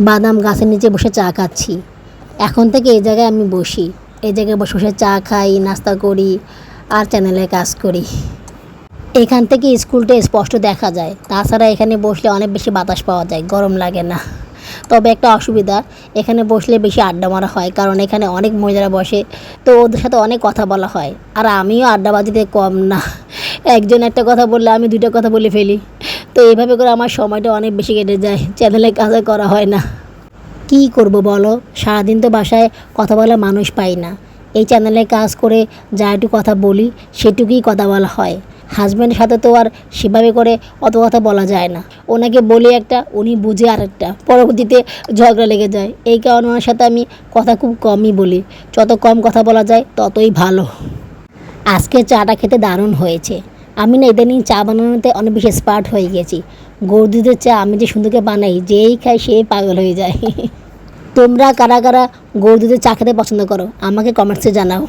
বাদাম গাছের নিচে বসে চা খাচ্ছি। এখন থেকে এই জায়গায় আমি বসি। এই জায়গায় বসে বসে চা খাই, নাস্তা করি আর চ্যানেলে কাজ করি। এখান থেকে স্কুলটা স্পষ্ট দেখা যায়। তাছাড়া এখানে বসলে অনেক বেশি বাতাস পাওয়া যায়, গরম লাগে না। তবে একটা অসুবিধা, এখানে বসলে বেশি আড্ডা মারা হয়, কারণ এখানে অনেক মহিলারা বসে। তো ওদের সাথে অনেক কথা বলা হয়। আর আমিও আড্ডাবাজিতে কম না। একজন একটা কথা বললে আমি দুটো কথা বলে ফেলি। তো এইভাবে করে আমার সময়টা অনেক বেশি কেটে যায়। চ্যানেলে কাজে করা হয় না। কি করব বলো? সারাদিন তো বাসায় কথা বলা মানুষ পাই না। এই চ্যানেলে কাজ করে যা একটু কথা বলি, সেটুকুই কথা বলা হয়। হাজব্যান্ডের সাথে তো আর সেভাবে করে অত কথা বলা যায় না। ওনাকে বলি একটা, উনি বুঝে আর একটা পরবর্তীতে ঝগড়া লেগে যায়। এই কারণে ওনার সাথে আমি কথা খুব কমই বলি। যত কম কথা বলা যায়, ততই ভালো। আজকে চাটা খেতে দারুণ হয়েছে। আমি না ইদানিং চা বানানোতে অনেক বেশি স্পার্ট হয়ে গেছি। গরু দুধের চা আমি যে সুন্দরকে বানাই, যেই খাই সে পাগল হয়ে যায়। তোমরা কারা কারা গরু দুধের চা খেতে পছন্দ করো, আমাকে কমেন্টসে জানাও।